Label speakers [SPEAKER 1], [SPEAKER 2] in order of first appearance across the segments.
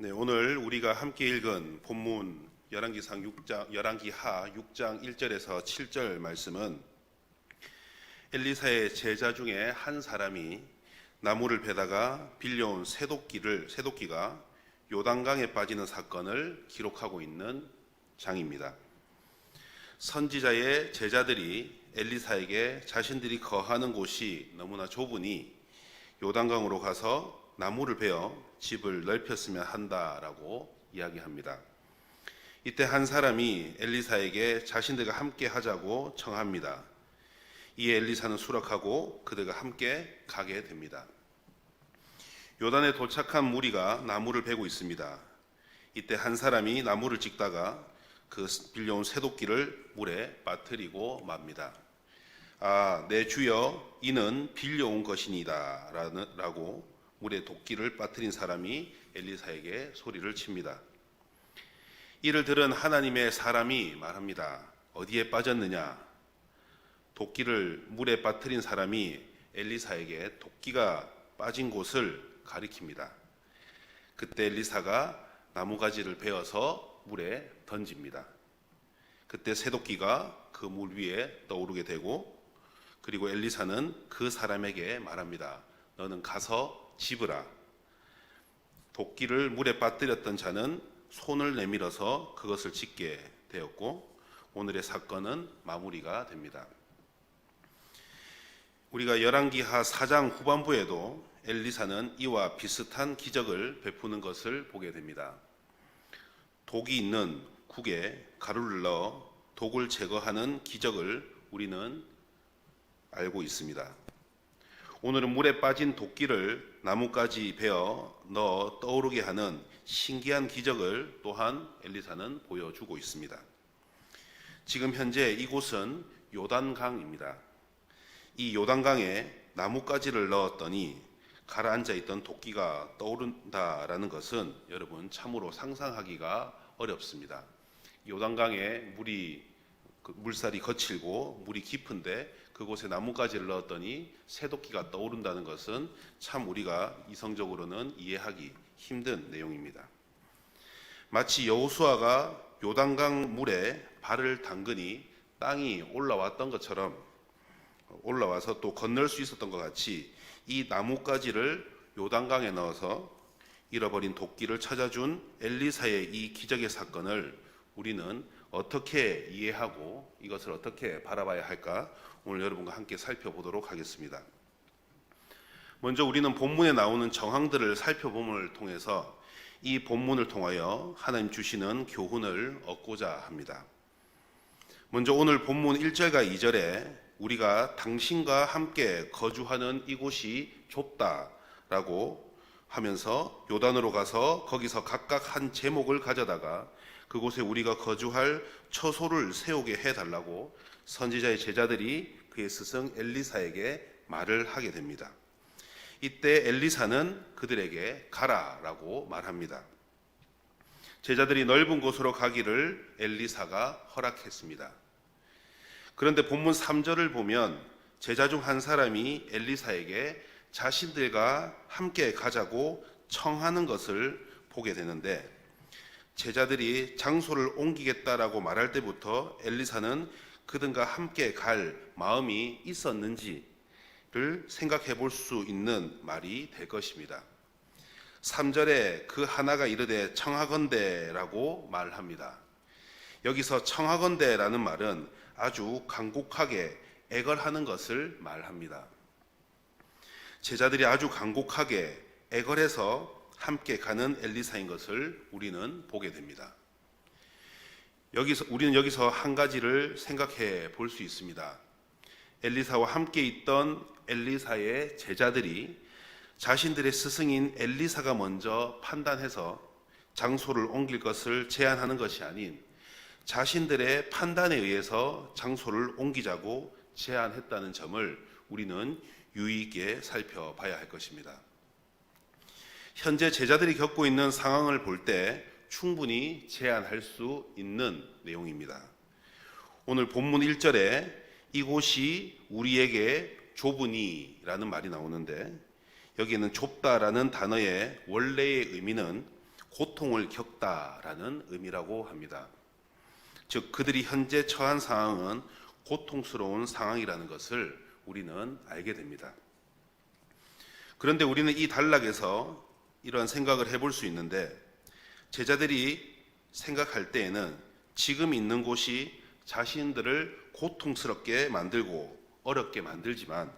[SPEAKER 1] 네, 오늘 우리가 함께 읽은 본문 열왕기상 6장 열왕기하 6장 1절에서 7절 말씀은 엘리사의 제자 중에 한 사람이 나무를 베다가 빌려온 새도끼를 새도끼가 요단강에 빠지는 사건을 기록하고 있는 장입니다. 선지자의 제자들이 엘리사에게 자신들이 거하는 곳이 너무나 좁으니 요단강으로 가서 나무를 베어 집을 넓혔으면 한다라고 이야기합니다. 이때 한 사람이 엘리사에게 자신들과 함께 하자고 청합니다. 이에 엘리사는 수락하고 그들과 함께 가게 됩니다. 요단에 도착한 무리가 나무를 베고 있습니다. 이때 한 사람이 나무를 찍다가 그 빌려온 새도끼를 물에 빠뜨리고 맙니다. 아, 내 주여, 이는 빌려온 것이니다. 라고 물에 도끼를 빠뜨린 사람이 엘리사에게 소리를 칩니다. 이를 들은 하나님의 사람이 말합니다. 어디에 빠졌느냐? 도끼를 물에 빠뜨린 사람이 엘리사에게 도끼가 빠진 곳을 가리킵니다. 그때 엘리사가 나무가지를 베어서 물에 던집니다. 그때 새도끼가 그 물 위에 떠오르게 되고 그리고 엘리사는 그 사람에게 말합니다. 너는 가서 집으라. 도끼를 물에 빠뜨렸던 자는 손을 내밀어서 그것을 짓게 되었고 오늘의 사건은 마무리가 됩니다. 우리가 열왕기하 4장 후반부에도 엘리사는 이와 비슷한 기적을 베푸는 것을 보게 됩니다. 독이 있는 국에 가루를 넣어 독을 제거하는 기적을 우리는 알고 있습니다. 오늘은 물에 빠진 도끼를 나무까지 베어 넣어 떠오르게 하는 신기한 기적을 또한 엘리사는 보여주고 있습니다. 지금 현재 이곳은 요단강입니다. 이 요단강에 나무가지를 넣었더니 가라앉아 있던 도끼가 떠오른다라는 것은 여러분 참으로 상상하기가 어렵습니다. 요단강에 물이 그 물살이 거칠고 물이 깊은데 그곳에 나무가지를 넣었더니 새도끼가 떠오른다는 것은 참 우리가 이성적으로는 이해하기 힘든 내용입니다. 마치 여호수아가 요단강 물에 발을 담그니 땅이 올라왔던 것처럼 올라와서 또 건널 수 있었던 것 같이 이 나무가지를 요단강에 넣어서 잃어버린 도끼를 찾아준 엘리사의 이 기적의 사건을 우리는 어떻게 이해하고 이것을 어떻게 바라봐야 할까 오늘 여러분과 함께 살펴보도록 하겠습니다. 먼저 우리는 본문에 나오는 정황들을 살펴봄을 통해서 이 본문을 통하여 하나님 주시는 교훈을 얻고자 합니다. 먼저 오늘 본문 1절과 2절에 우리가 당신과 함께 거주하는 이곳이 좁다라고 하면서 요단으로 가서 거기서 각각 한 제목을 가져다가 그곳에 우리가 거주할 처소를 세우게 해달라고 선지자의 제자들이 그의 스승 엘리사에게 말을 하게 됩니다. 이때 엘리사는 그들에게 가라라고 말합니다. 제자들이 넓은 곳으로 가기를 엘리사가 허락했습니다. 그런데 본문 3절을 보면 제자 중 한 사람이 엘리사에게 자신들과 함께 가자고 청하는 것을 보게 되는데 제자들이 장소를 옮기겠다라고 말할 때부터 엘리사는 그들과 함께 갈 마음이 있었는지를 생각해 볼 수 있는 말이 될 것입니다. 3절에 그 하나가 이르되 청하건대라고 말합니다. 여기서 청하건대라는 말은 아주 간곡하게 애걸하는 것을 말합니다. 제자들이 아주 간곡하게 애걸해서 함께 가는 엘리사인 것을 우리는 보게 됩니다. 여기서 우리는 여기서 한 가지를 생각해 볼 수 있습니다. 엘리사와 함께 있던 엘리사의 제자들이 자신들의 스승인 엘리사가 먼저 판단해서 장소를 옮길 것을 제안하는 것이 아닌 자신들의 판단에 의해서 장소를 옮기자고 제안했다는 점을 우리는 유의 있게 살펴봐야 할 것입니다. 현재 제자들이 겪고 있는 상황을 볼 때 충분히 제안할 수 있는 내용입니다. 오늘 본문 1절에 이곳이 우리에게 좁으니라는 말이 나오는데 여기에는 좁다라는 단어의 원래의 의미는 고통을 겪다라는 의미라고 합니다. 즉 그들이 현재 처한 상황은 고통스러운 상황이라는 것을 우리는 알게 됩니다. 그런데 우리는 이 단락에서 이러한 생각을 해볼 수 있는데 제자들이 생각할 때에는 지금 있는 곳이 자신들을 고통스럽게 만들고 어렵게 만들지만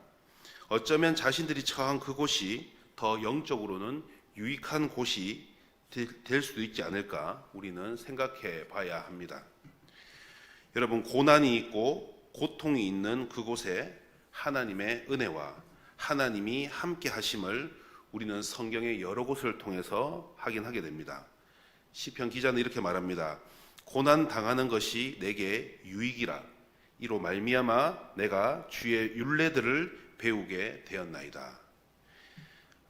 [SPEAKER 1] 어쩌면 자신들이 처한 그곳이 더 영적으로는 유익한 곳이 될- 될 수도 있지 않을까 우리는 생각해 봐야 합니다. 여러분 고난이 있고 고통이 있는 그곳에 하나님의 은혜와 하나님이 함께 하심을 우리는 성경의 여러 곳을 통해서 확인하게 됩니다. 시편 기자는 이렇게 말합니다. 고난 당하는 것이 내게 유익이라 이로 말미암아 내가 주의 율례들을 배우게 되었나이다.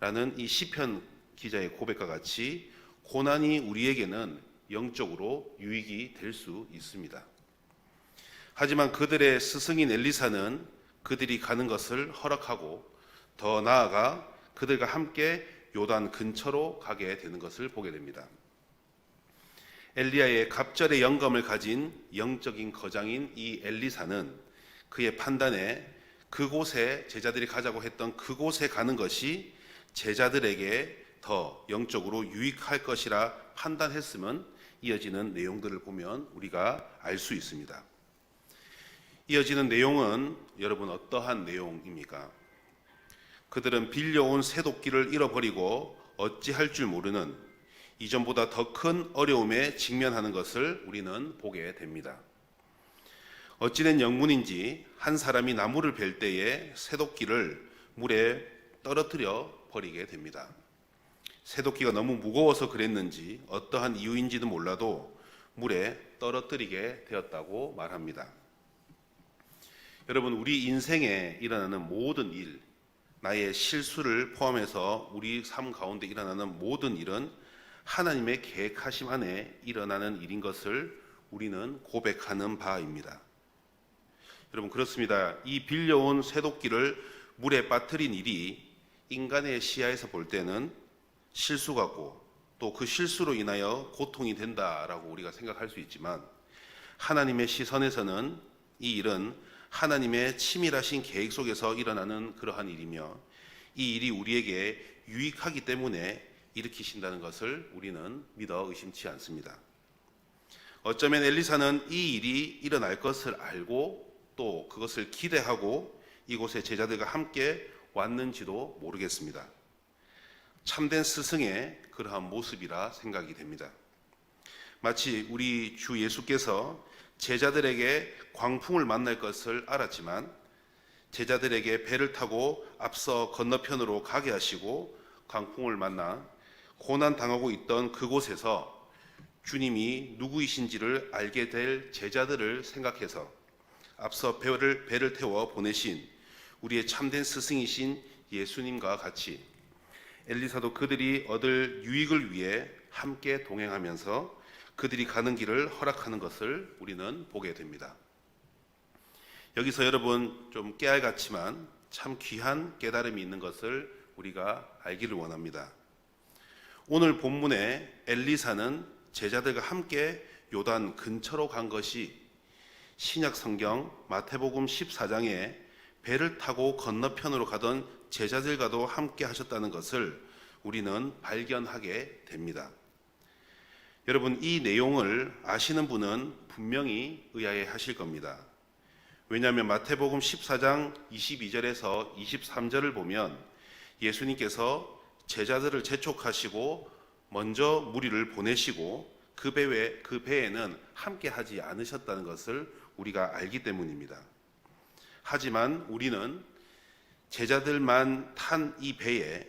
[SPEAKER 1] 라는 이 시편 기자의 고백과 같이 고난이 우리에게는 영적으로 유익이 될 수 있습니다. 하지만 그들의 스승인 엘리사는 그들이 가는 것을 허락하고 더 나아가 그들과 함께 요단 근처로 가게 되는 것을 보게 됩니다. 엘리야의 갑절의 영감을 가진 영적인 거장인 이 엘리사는 그의 판단에 그곳에 제자들이 가자고 했던 그곳에 가는 것이 제자들에게 더 영적으로 유익할 것이라 판단했으면 이어지는 내용들을 보면 우리가 알 수 있습니다. 이어지는 내용은 여러분 어떠한 내용입니까? 그들은 빌려온 새 도끼를 잃어버리고 어찌할 줄 모르는 이전보다 더 큰 어려움에 직면하는 것을 우리는 보게 됩니다. 어찌된 영문인지 한 사람이 나무를 벨 때에 새도끼를 물에 떨어뜨려 버리게 됩니다. 새도끼가 너무 무거워서 그랬는지 어떠한 이유인지도 몰라도 물에 떨어뜨리게 되었다고 말합니다. 여러분, 우리 인생에 일어나는 모든 일, 나의 실수를 포함해서 우리 삶 가운데 일어나는 모든 일은 하나님의 계획하심 안에 일어나는 일인 것을 우리는 고백하는 바입니다. 여러분 그렇습니다. 이 빌려온 쇠도끼를 물에 빠뜨린 일이 인간의 시야에서 볼 때는 실수 같고 또 그 실수로 인하여 고통이 된다라고 우리가 생각할 수 있지만 하나님의 시선에서는 이 일은 하나님의 치밀하신 계획 속에서 일어나는 그러한 일이며 이 일이 우리에게 유익하기 때문에 일으키신다는 것을 우리는 믿어 의심치 않습니다. 어쩌면 엘리사는 이 일이 일어날 것을 알고 또 그것을 기대하고 이곳에 제자들과 함께 왔는지도 모르겠습니다. 참된 스승의 그러한 모습이라 생각이 됩니다. 마치 우리 주 예수께서 제자들에게 광풍을 만날 것을 알았지만 제자들에게 배를 타고 앞서 건너편으로 가게 하시고 광풍을 만나 고난 당하고 있던 그곳에서 주님이 누구이신지를 알게 될 제자들을 생각해서 앞서 배를 배를 태워 보내신 우리의 참된 스승이신 예수님과 같이 엘리사도 그들이 얻을 유익을 위해 함께 동행하면서 그들이 가는 길을 허락하는 것을 우리는 보게 됩니다. 여기서 여러분 좀 깨알 같지만 참 귀한 깨달음이 있는 것을 우리가 알기를 원합니다. 오늘 본문에 엘리사는 제자들과 함께 요단 근처로 간 것이 신약 성경 마태복음 14장에 배를 타고 건너편으로 가던 제자들과도 함께 하셨다는 것을 우리는 발견하게 됩니다. 여러분 이 내용을 아시는 분은 분명히 의아해 하실 겁니다. 왜냐하면 마태복음 14장 22절에서 23절을 보면 예수님께서 제자들을 재촉하시고 먼저 무리를 보내시고 그 배에 그 배에는 함께 하지 않으셨다는 것을 우리가 알기 때문입니다. 하지만 우리는 제자들만 탄 이 배에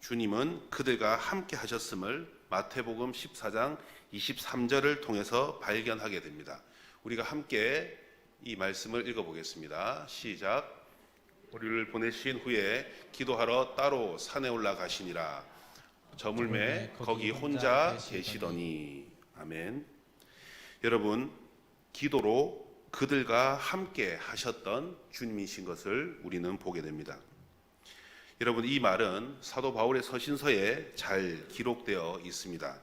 [SPEAKER 1] 주님은 그들과 함께 하셨음을 마태복음 14장 23절을 통해서 발견하게 됩니다. 우리가 함께 이 말씀을 읽어보겠습니다. 시작. 우리를 보내신 후에 기도하러 따로 산에 올라가시니라. 저물매 거기 혼자 계시더니 아멘. 여러분 기도로 그들과 함께 하셨던 주님이신 것을 우리는 보게 됩니다. 여러분 이 말은 사도 바울의 서신서에 잘 기록되어 있습니다.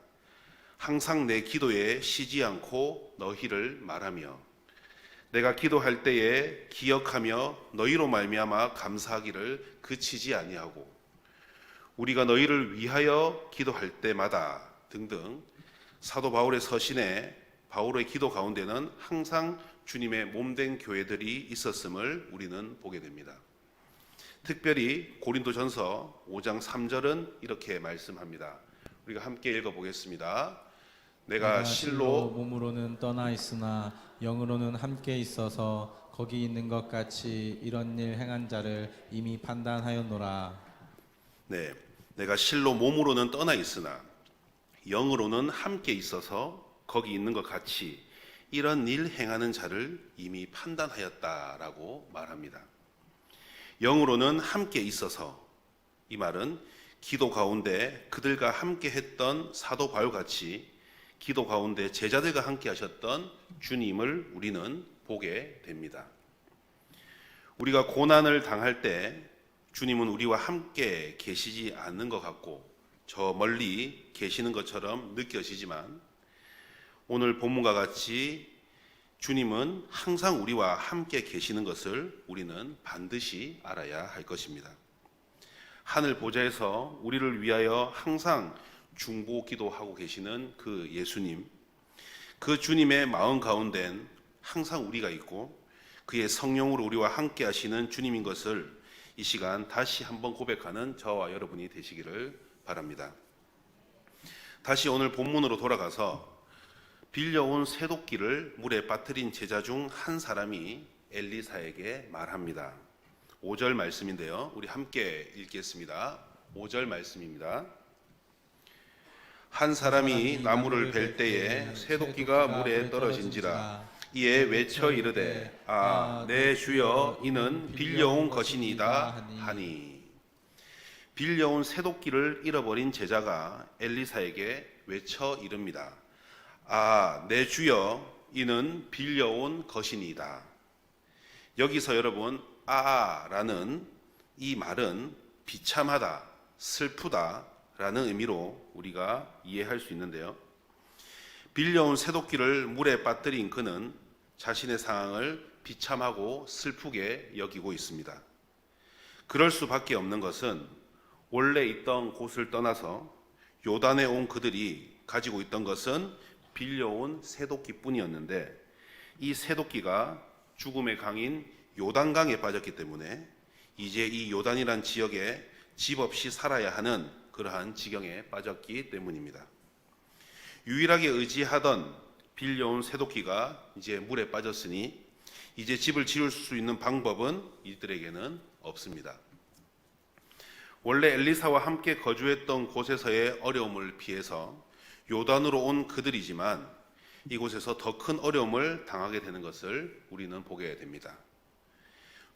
[SPEAKER 1] 항상 내 기도에 쉬지 않고 너희를 말하며 내가 기도할 때에 기억하며 너희로 말미암아 감사하기를 그치지 아니하고 우리가 너희를 위하여 기도할 때마다 등등 사도 바울의 서신에 바울의 기도 가운데는 항상 주님의 몸된 교회들이 있었음을 우리는 보게 됩니다. 특별히 고린도전서 5장 3절은 이렇게 말씀합니다. 우리가 함께 읽어 보겠습니다. 내가 실로
[SPEAKER 2] 몸으로는 떠나 있으나 영으로는 함께 있어서 거기 있는 것 같이 이런 일 행한 자를 이미 판단하였노라.
[SPEAKER 1] 네, 내가 실로 몸으로는 떠나 있으나 영으로는 함께 있어서 거기 있는 것 같이 이런 일 행하는 자를 이미 판단하였다라고 말합니다. 영으로는 함께 있어서 이 말은 기도 가운데 그들과 함께 했던 사도 바울 같이 기도 가운데 제자들과 함께 하셨던 주님을 우리는 보게 됩니다. 우리가 고난을 당할 때 주님은 우리와 함께 계시지 않는 것 같고 저 멀리 계시는 것처럼 느껴지지만 오늘 본문과 같이 주님은 항상 우리와 함께 계시는 것을 우리는 반드시 알아야 할 것입니다. 하늘 보좌에서 우리를 위하여 항상 중보 기도하고 계시는 그 예수님, 그 주님의 마음 가운데는 항상 우리가 있고 그의 성령으로 우리와 함께 하시는 주님인 것을 이 시간 다시 한번 고백하는 저와 여러분이 되시기를 바랍니다. 다시 오늘 본문으로 돌아가서 빌려온 새도끼를 물에 빠뜨린 제자 중 한 사람이 엘리사에게 말합니다. 5절 말씀인데요. 우리 함께 읽겠습니다. 5절 말씀입니다. 한 사람이 나무를 벨 때에 새도끼가 물에 떨어진지라 이에 외쳐 이르되 아 내 주여 이는 빌려온 것이니이다 하니 빌려온 새도끼를 잃어버린 제자가 엘리사에게 외쳐 이릅니다. 아, 내 주여, 이는 빌려온 것이니이다. 여기서 여러분, 아 라는 이 말은 비참하다, 슬프다 라는 의미로 우리가 이해할 수 있는데요. 빌려온 새도끼를 물에 빠뜨린 그는 자신의 상황을 비참하고 슬프게 여기고 있습니다. 그럴 수밖에 없는 것은 원래 있던 곳을 떠나서 요단에 온 그들이 가지고 있던 것은 빌려온 새도끼뿐이었는데 이 새도끼가 죽음의 강인 요단강에 빠졌기 때문에 이제 이 요단이란 지역에 집 없이 살아야 하는 그러한 지경에 빠졌기 때문입니다. 유일하게 의지하던 빌려온 새도끼가 이제 물에 빠졌으니 이제 집을 지을 수 있는 방법은 이들에게는 없습니다. 원래 엘리사와 함께 거주했던 곳에서의 어려움을 피해서 요단으로 온 그들이지만 이곳에서 더 큰 어려움을 당하게 되는 것을 우리는 보게 됩니다.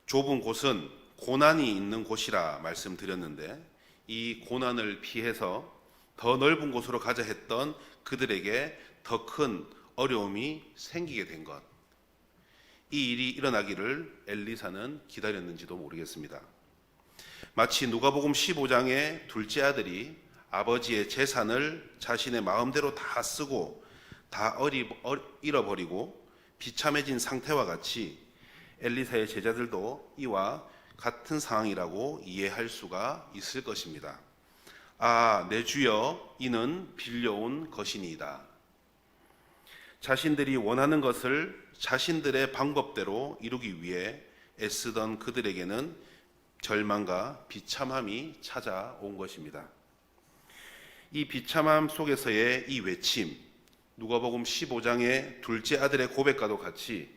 [SPEAKER 1] 좁은 곳은 고난이 있는 곳이라 말씀드렸는데 이 고난을 피해서 더 넓은 곳으로 가자 했던 그들에게 더 큰 어려움이 생기게 된 것. 이 일이 일어나기를 엘리사는 기다렸는지도 모르겠습니다. 마치 누가복음 15장의 둘째 아들이 아버지의 재산을 자신의 마음대로 다 쓰고 다 어리, 어, 잃어버리고 비참해진 상태와 같이 엘리사의 제자들도 이와 같은 상황이라고 이해할 수가 있을 것입니다. 아, 내 주여, 이는 빌려온 것이니이다. 자신들이 원하는 것을 자신들의 방법대로 이루기 위해 애쓰던 그들에게는 절망과 비참함이 찾아온 것입니다. 이 비참함 속에서의 이 외침, 누가복음 15장의 둘째 아들의 고백과도 같이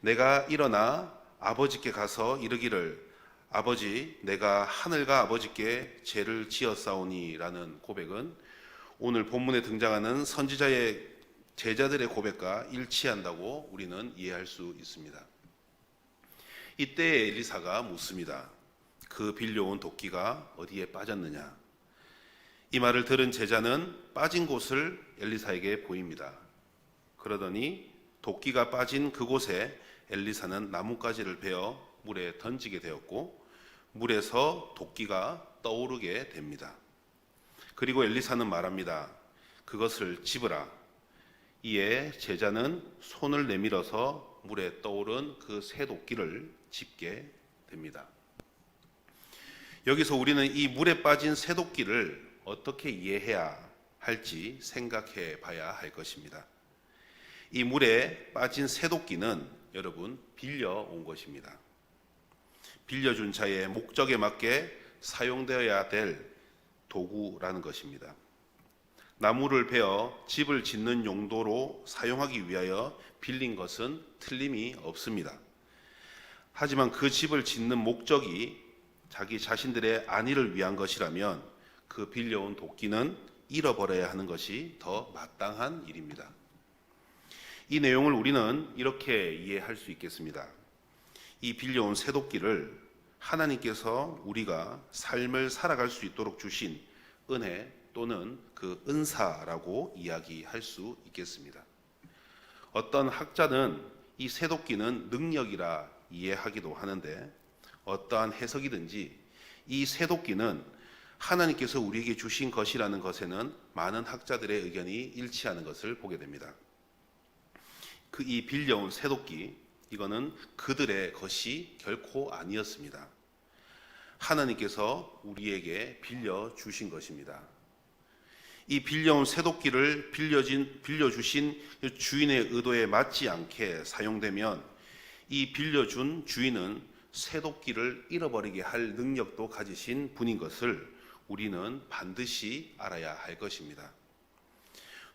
[SPEAKER 1] 내가 일어나 아버지께 가서 이르기를 아버지 내가 하늘과 아버지께 죄를 지었사오니라는 고백은 오늘 본문에 등장하는 선지자의 제자들의 고백과 일치한다고 우리는 이해할 수 있습니다. 이때 엘리사가 묻습니다. 그 빌려온 도끼가 어디에 빠졌느냐? 이 말을 들은 제자는 빠진 곳을 엘리사에게 보입니다. 그러더니 도끼가 빠진 그곳에 엘리사는 나뭇가지를 베어 물에 던지게 되었고 물에서 도끼가 떠오르게 됩니다. 그리고 엘리사는 말합니다. 그것을 집으라. 이에 제자는 손을 내밀어서 물에 떠오른 그 새 도끼를 집게 됩니다. 여기서 우리는 이 물에 빠진 새 도끼를 어떻게 이해해야 할지 생각해 봐야 할 것입니다. 이 물에 빠진 새 도끼는 여러분 빌려온 것입니다. 빌려준 자의 목적에 맞게 사용되어야 될 도구라는 것입니다. 나무를 베어 집을 짓는 용도로 사용하기 위하여 빌린 것은 틀림이 없습니다. 하지만 그 집을 짓는 목적이 자기 자신들의 안위를 위한 것이라면 그 빌려온 도끼는 잃어버려야 하는 것이 더 마땅한 일입니다. 이 내용을 우리는 이렇게 이해할 수 있겠습니다. 이 빌려온 새 도끼를 하나님께서 우리가 삶을 살아갈 수 있도록 주신 은혜 또는 그 은사라고 이야기할 수 있겠습니다. 어떤 학자는 이 새 도끼는 능력이라 이해하기도 하는데 어떠한 해석이든지 이 새 도끼는 하나님께서 우리에게 주신 것이라는 것에는 많은 학자들의 의견이 일치하는 것을 보게 됩니다. 그 이 빌려온 새 도끼 이거는 그들의 것이 결코 아니었습니다. 하나님께서 우리에게 빌려 주신 것입니다. 이 빌려온 새도끼를 빌려진 빌려 주신 주인의 의도에 맞지 않게 사용되면 이 빌려준 주인은 새도끼를 잃어버리게 할 능력도 가지신 분인 것을 우리는 반드시 알아야 할 것입니다.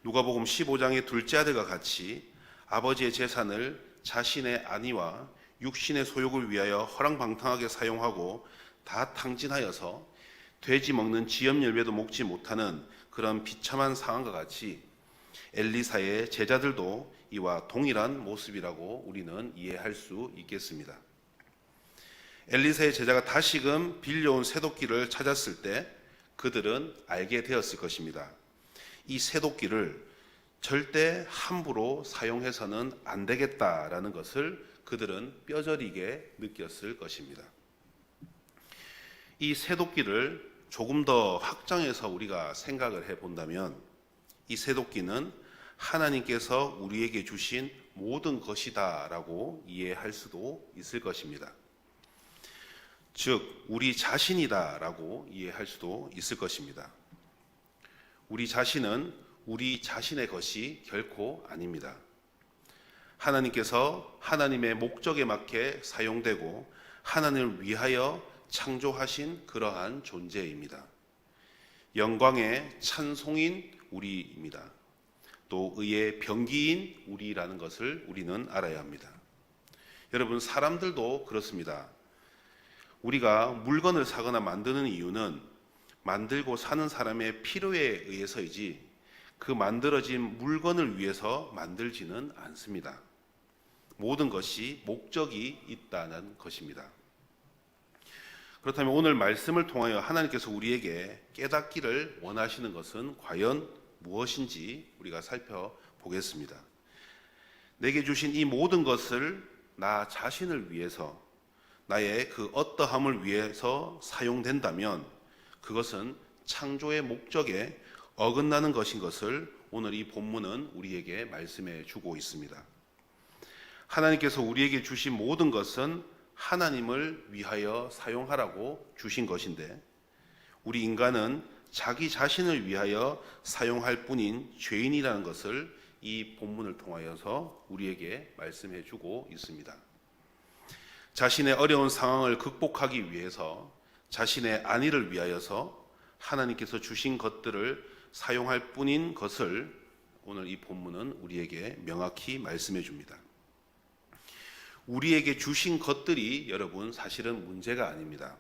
[SPEAKER 1] 누가복음 15장의 둘째 아들과 같이 아버지의 재산을 자신의 안위와 육신의 소욕을 위하여 허랑방탕하게 사용하고 다 탕진하여서 돼지 먹는 지엽 열매도 먹지 못하는 그런 비참한 상황과 같이 엘리사의 제자들도 이와 동일한 모습이라고 우리는 이해할 수 있겠습니다. 엘리사의 제자가 다시금 빌려온 새도끼를 찾았을 때 그들은 알게 되었을 것입니다. 이 새도끼를 절대 함부로 사용해서는 안 되겠다라는 것을 그들은 뼈저리게 느꼈을 것입니다. 이 새도끼를 조금 더 확장해서 우리가 생각을 해 본다면 이 새도끼는 하나님께서 우리에게 주신 모든 것이다라고 이해할 수도 있을 것입니다. 즉, 우리 자신이다라고 이해할 수도 있을 것입니다. 우리 자신은 우리 자신의 것이 결코 아닙니다. 하나님께서 하나님의 목적에 맞게 사용되고 하나님을 위하여 창조하신 그러한 존재입니다. 영광의 찬송인 우리입니다. 또 의의 병기인 우리라는 것을 우리는 알아야 합니다. 여러분, 사람들도 그렇습니다. 우리가 물건을 사거나 만드는 이유는 만들고 사는 사람의 필요에 의해서이지 그 만들어진 물건을 위해서 만들지는 않습니다. 모든 것이 목적이 있다는 것입니다. 그렇다면 오늘 말씀을 통하여 하나님께서 우리에게 깨닫기를 원하시는 것은 과연 무엇인지 우리가 살펴보겠습니다. 내게 주신 이 모든 것을 나 자신을 위해서 나의 그 어떠함을 위해서 사용된다면 그것은 창조의 목적에 어긋나는 것인 것을 오늘 이 본문은 우리에게 말씀해 주고 있습니다. 하나님께서 우리에게 주신 모든 것은 하나님을 위하여 사용하라고 주신 것인데 우리 인간은 자기 자신을 위하여 사용할 뿐인 죄인이라는 것을 이 본문을 통하여서 우리에게 말씀해 주고 있습니다. 자신의 어려운 상황을 극복하기 위해서 자신의 안위를 위하여서 하나님께서 주신 것들을 사용할 뿐인 것을 오늘 이 본문은 우리에게 명확히 말씀해 줍니다. 우리에게 주신 것들이 여러분 사실은 문제가 아닙니다.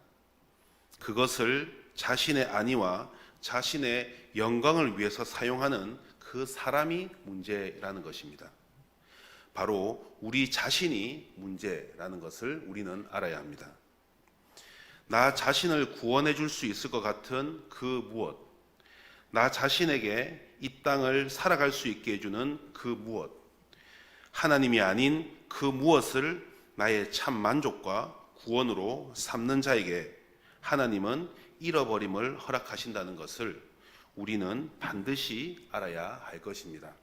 [SPEAKER 1] 그것을 자신의 안위와 자신의 영광을 위해서 사용하는 그 사람이 문제라는 것입니다. 바로 우리 자신이 문제라는 것을 우리는 알아야 합니다. 나 자신을 구원해 줄 수 있을 것 같은 그 무엇, 나 자신에게 이 땅을 살아갈 수 있게 해주는 그 무엇, 하나님이 아닌 그 무엇을 나의 참 만족과 구원으로 삼는 자에게 하나님은 잃어버림을 허락하신다는 것을 우리는 반드시 알아야 할 것입니다.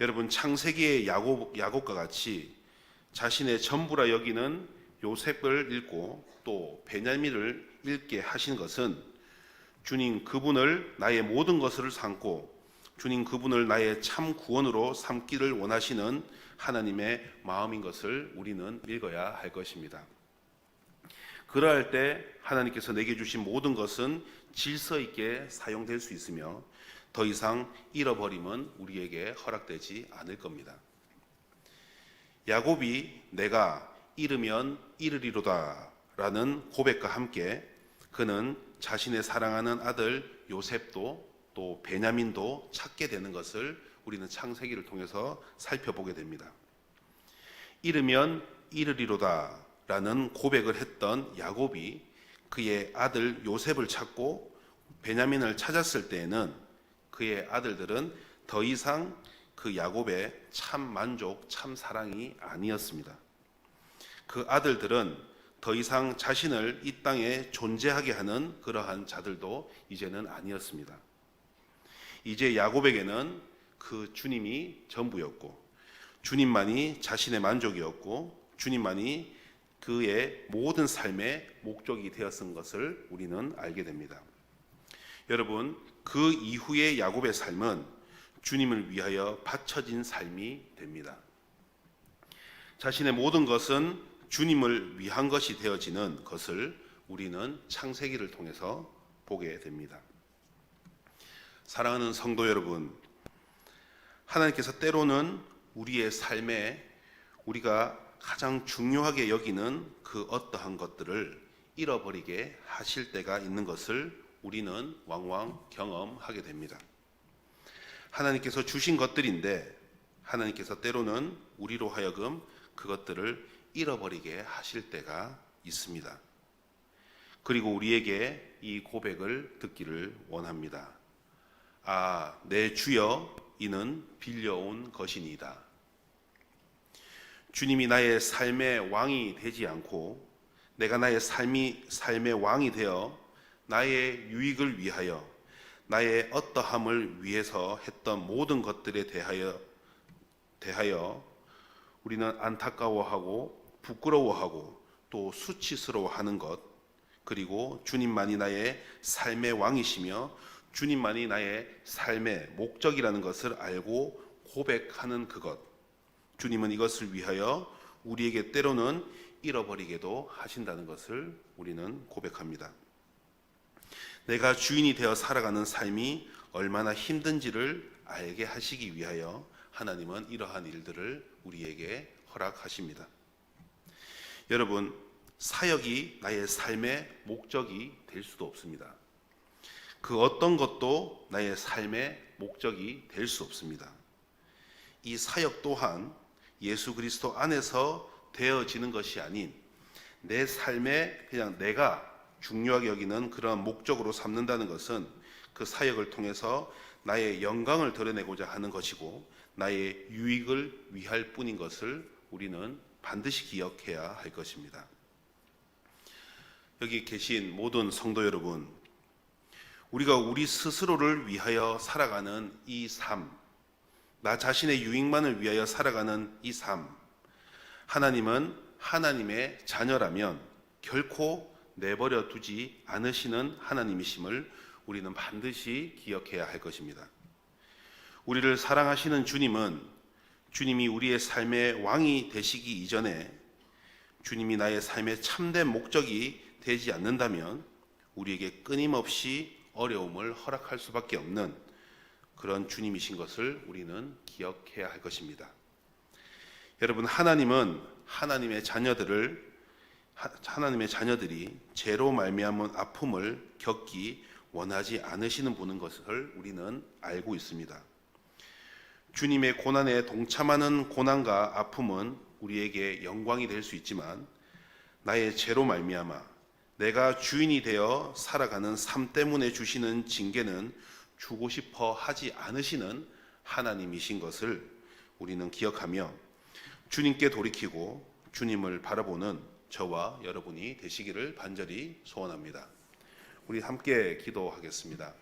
[SPEAKER 1] 여러분 창세기의 야곱, 야곱과 같이 자신의 전부라 여기는 요셉을 읽고 또 베냐민을 읽게 하신 것은 주님 그분을 나의 모든 것을 삼고 주님 그분을 나의 참 구원으로 삼기를 원하시는 하나님의 마음인 것을 우리는 읽어야 할 것입니다. 그러할 때 하나님께서 내게 주신 모든 것은 질서 있게 사용될 수 있으며 더 이상 잃어버림은 우리에게 허락되지 않을 겁니다. 야곱이 내가 잃으면 잃으리로다 라는 고백과 함께 그는 자신의 사랑하는 아들 요셉도 또 베냐민도 찾게 되는 것을 우리는 창세기를 통해서 살펴보게 됩니다. 잃으면 잃으리로다 라는 고백을 했던 야곱이 그의 아들 요셉을 찾고 베냐민을 찾았을 때에는 그의 아들들은 더 이상 그 야곱의 참 만족, 참 사랑이 아니었습니다. 그 아들들은 더 이상 자신을 이 땅에 존재하게 하는 그러한 자들도 이제는 아니었습니다. 이제 야곱에게는 그 주님이 전부였고 주님만이 자신의 만족이었고 주님만이 그의 모든 삶의 목적이 되었은 것을 우리는 알게 됩니다. 여러분, 그 이후의 야곱의 삶은 주님을 위하여 바쳐진 삶이 됩니다. 자신의 모든 것은 주님을 위한 것이 되어지는 것을 우리는 창세기를 통해서 보게 됩니다. 사랑하는 성도 여러분, 하나님께서 때로는 우리의 삶에 우리가 가장 중요하게 여기는 그 어떠한 것들을 잃어버리게 하실 때가 있는 것을 우리는 왕왕 경험하게 됩니다. 하나님께서 주신 것들인데 하나님께서 때로는 우리로 하여금 그것들을 잃어버리게 하실 때가 있습니다. 그리고 우리에게 이 고백을 듣기를 원합니다. 아, 내 주여, 이는 빌려온 것이니이다. 주님이 나의 삶의 왕이 되지 않고 내가 나의 삶이 삶의 왕이 되어 나의 유익을 위하여 나의 어떠함을 위해서 했던 모든 것들에 대하여 대하여 우리는 안타까워하고 부끄러워하고 또 수치스러워하는 것 그리고 주님만이 나의 삶의 왕이시며 주님만이 나의 삶의 목적이라는 것을 알고 고백하는 그것 주님은 이것을 위하여 우리에게 때로는 잃어버리게도 하신다는 것을 우리는 고백합니다. 내가 주인이 되어 살아가는 삶이 얼마나 힘든지를 알게 하시기 위하여 하나님은 이러한 일들을 우리에게 허락하십니다. 여러분, 사역이 나의 삶의 목적이 될 수도 없습니다. 그 어떤 것도 나의 삶의 목적이 될 수 없습니다. 이 사역 또한 예수 그리스도 안에서 되어지는 것이 아닌 내 삶에 그냥 내가 중요하게 여기는 그런 목적으로 삼는다는 것은 그 사역을 통해서 나의 영광을 드러내고자 하는 것이고 나의 유익을 위할 뿐인 것을 우리는 반드시 기억해야 할 것입니다. 여기 계신 모든 성도 여러분, 우리가 우리 스스로를 위하여 살아가는 이 삶, 나 자신의 유익만을 위하여 살아가는 이 삶, 하나님은 하나님의 자녀라면 결코 내버려 두지 않으시는 하나님이심을 우리는 반드시 기억해야 할 것입니다. 우리를 사랑하시는 주님은 주님이 우리의 삶의 왕이 되시기 이전에 주님이 나의 삶의 참된 목적이 되지 않는다면 우리에게 끊임없이 어려움을 허락할 수밖에 없는 그런 주님이신 것을 우리는 기억해야 할 것입니다. 여러분, 하나님은 하나님의 자녀들을 하나님의 자녀들이 죄로 말미암은 아픔을 겪기 원하지 않으시는 분인 것을 우리는 알고 있습니다. 주님의 고난에 동참하는 고난과 아픔은 우리에게 영광이 될 수 있지만 나의 죄로 말미암아 내가 주인이 되어 살아가는 삶 때문에 주시는 징계는 주고 싶어 하지 않으시는 하나님이신 것을 우리는 기억하며 주님께 돌이키고 주님을 바라보는 저와 여러분이 되시기를 반절히 소원합니다. 우리 함께 기도하겠습니다.